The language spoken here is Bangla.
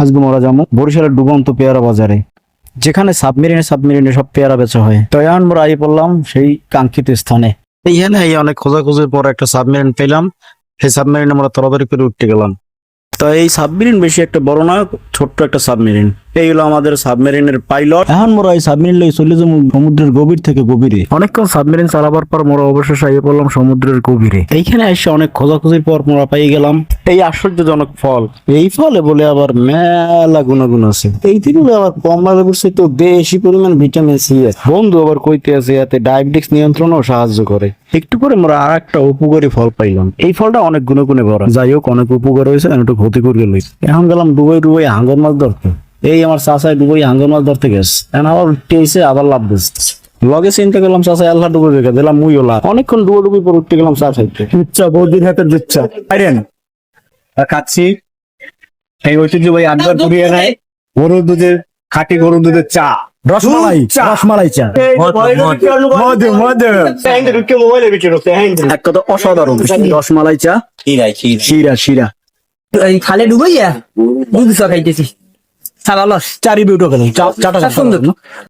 আজকে মরা যাব বরিশালের ডুবন্ত পেয়ারা বাজারে। যেখানে সাবমেরিনে সাবমেরিনে সব পেয়ারা বেচা হয়। তো এখন আমরা আই পড়লাম সেই কাঙ্ক্ষিত স্থানে। এইখানে এই অনেক খোঁজাখুঁজির পর একটা সাবমেরিন পেলাম। সেই সাবমেরিনে আমরা তড়াতাড়ি করে উঠতে গেলাম। তো এই সাবমেরিন বেশি একটা বড় না ছোট্ট একটা সাবমেরিন। এই হলো আমাদের সাবমেরিনের পাইলট। এখন মোরা এই সাবমেরিন লই চলে যাব সমুদ্রের গভীর থেকে গভীরে। অনেকক্ষণ সাবমেরিন চালাবার পর মোরা অবশেষে আইয়ে পড়লাম সমুদ্রের গভীরে। এইখানে এসে অনেক খোঁজাখুঁজির পর মোরা পাই গেলাম। এই আশ্চর্যজনক ফল। এই ফলে বলে আবার মেলা গুণাগুণ আছে। এই বলে আবার কমলা লেবুর তো বেশি পরিমাণ ভিটামিন সি আছে। বন্ধু আবার কইতে আছে এতে ডায়াবেটিক্স নিয়ন্ত্রণও সাহায্য করে। একটু করে আমরা আর একটা উপকারী ফল পাইলাম। এই ফলটা অনেক গুণে গুণে ভরা। যাই হোক অনেক উপকার হয়েছে একটু ক্ষতি করে লইছে এখন গেলাম ডুবাই ডুবাই হাঙ্গর মাছ ধরতে। এই আমার চাষায় ডুবাই হাঙ্গর মাছ ধরতে গেছে। এখন আবার উঠতে এসে আবার লাভ দিচ্ছে লগে চিন্তা করলাম চাষা আল্লাহ ডুবে রেখে দিলাম মুইও লাভ অনেকক্ষণ ডুবে ডুবি পর উঠতে গেলাম চা খাইতে দুচ্চা বৌদির হাতের দুচ্চা আইরেন। খাচ্ছি। এই ঐতিহ্যবাহী আড্ডার পুরিয়ে নেয়। গরুর দুধের খাঁটি গরুর দুধের চা। রসমালাই চা। রসমালাই চা। মধু মধু। এক কথা অসাধারণ। রসমালাই চা। শিরা শিরা। এই খালে ডুবাইয়া দুধ চা খাইতেছি। সারা লস। চারি বিউটো গেল চা চাটা সুন্দর।